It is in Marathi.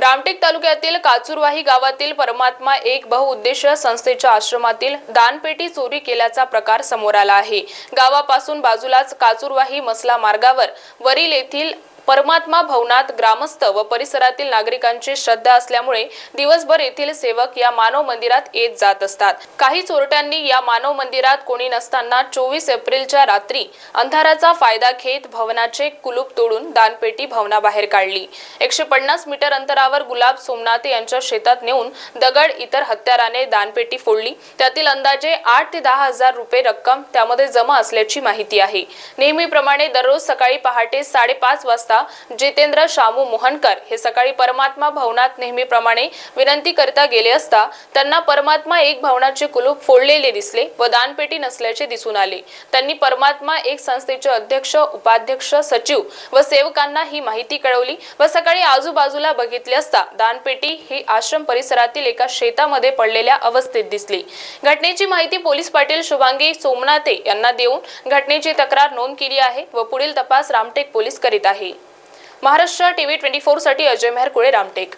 रामटेक तालुक्यातील काचुरवाही गावातील परमात्मा एक बहुउद्देशीय संस्थेच्या आश्रमातील दानपेटी चोरी केल्याचा प्रकार समोर आला आहे. गावापासून बाजूलाच काचुरवाही मसला मार्गावर वरील येथील परमात्मा भवनात ग्रामस्थ व परिसरातील नागरिकांची श्रद्धा असल्यामुळे दिवसभर येथील सेवक या मानव मंदिरात येत जात असतात. काही चोरट्यांनी या मानव मंदिरात कोणी नसताना चोवीस एप्रिलच्या रात्री अंधाराचा फायदा घेत भवनाचे कुलूप तोडून दानपेटी भवनाबाहेर काढली. एकशे पन्नास मीटर अंतरावर गुलाब सोमनाथे यांच्या शेतात नेऊन दगड इतर हत्याराने दानपेटी फोडली. त्यातील अंदाजे आठ ते दहा हजार रुपये रक्कम त्यामध्ये जमा असल्याची माहिती आहे. नेहमीप्रमाणे दररोज सकाळी पहाटे साडेपाच वाजता जितेंद्र शामू मोहनकर हे सकाळी परमात्मा भवनात नेहमीप्रमाणे विनंती करता गेले असता त्यांना परमात्मा एक भवनाचे कुलूप फोडलेले दिसले व दानपेटी नसल्याचे दिसून आले. त्यांनी परमात्मा एक संस्थेचे अध्यक्ष उपाध्यक्ष सचिव व सेवकांना ही माहिती कळवली व सकाळी आजूबाजूला बघितले असता दानपेटी ही आश्रम परिसरातील एका शेतामध्ये पडलेल्या अवस्थेत दिसली. घटनेची माहिती पोलीस पाटील शुभांगी सोमनाथे यांना देऊन घटनेची तक्रार नोंद केली आहे व पुढील तपास रामटेक पोलीस करीत आहे. महाराष्ट्र टीव्ही ट्वेंटी फोरसाठी अजय अजय मेहरकुळे रामटेक.